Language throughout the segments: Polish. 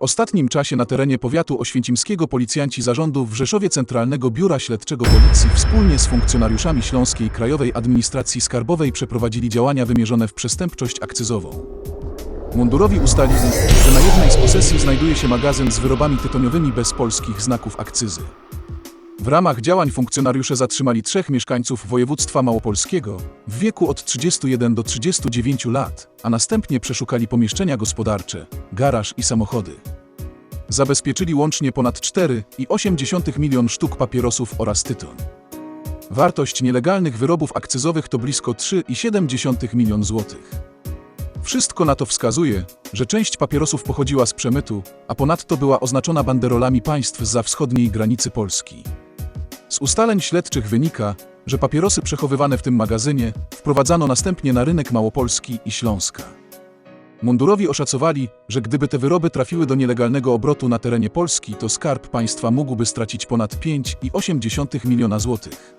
ostatnim czasie na terenie powiatu oświęcimskiego policjanci zarządu w Rzeszowie Centralnego Biura Śledczego Policji wspólnie z funkcjonariuszami Śląskiej Krajowej Administracji Skarbowej przeprowadzili działania wymierzone w przestępczość akcyzową. Mundurowi ustalili, że na jednej z posesji znajduje się magazyn z wyrobami tytoniowymi bez polskich znaków akcyzy. W ramach działań funkcjonariusze zatrzymali trzech mieszkańców województwa małopolskiego w wieku od 31 do 39 lat, a następnie przeszukali pomieszczenia gospodarcze, garaż i samochody. Zabezpieczyli łącznie ponad 4,8 milion sztuk papierosów oraz tytoń. Wartość nielegalnych wyrobów akcyzowych to blisko 3,7 milion złotych. Wszystko na to wskazuje, że część papierosów pochodziła z przemytu, a ponadto była oznaczona banderolami państw za wschodniej granicy Polski. Z ustaleń śledczych wynika, że papierosy przechowywane w tym magazynie wprowadzano następnie na rynek Małopolski i Śląska. Mundurowi oszacowali, że gdyby te wyroby trafiły do nielegalnego obrotu na terenie Polski, to skarb państwa mógłby stracić ponad 5,8 miliona złotych.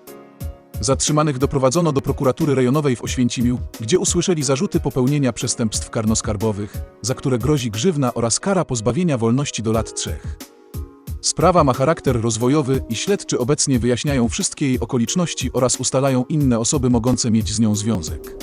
Zatrzymanych doprowadzono do prokuratury rejonowej w Oświęcimiu, gdzie usłyszeli zarzuty popełnienia przestępstw karnoskarbowych, za które grozi grzywna oraz kara pozbawienia wolności do lat trzech. Sprawa ma charakter rozwojowy i śledczy obecnie wyjaśniają wszystkie jej okoliczności oraz ustalają inne osoby mogące mieć z nią związek.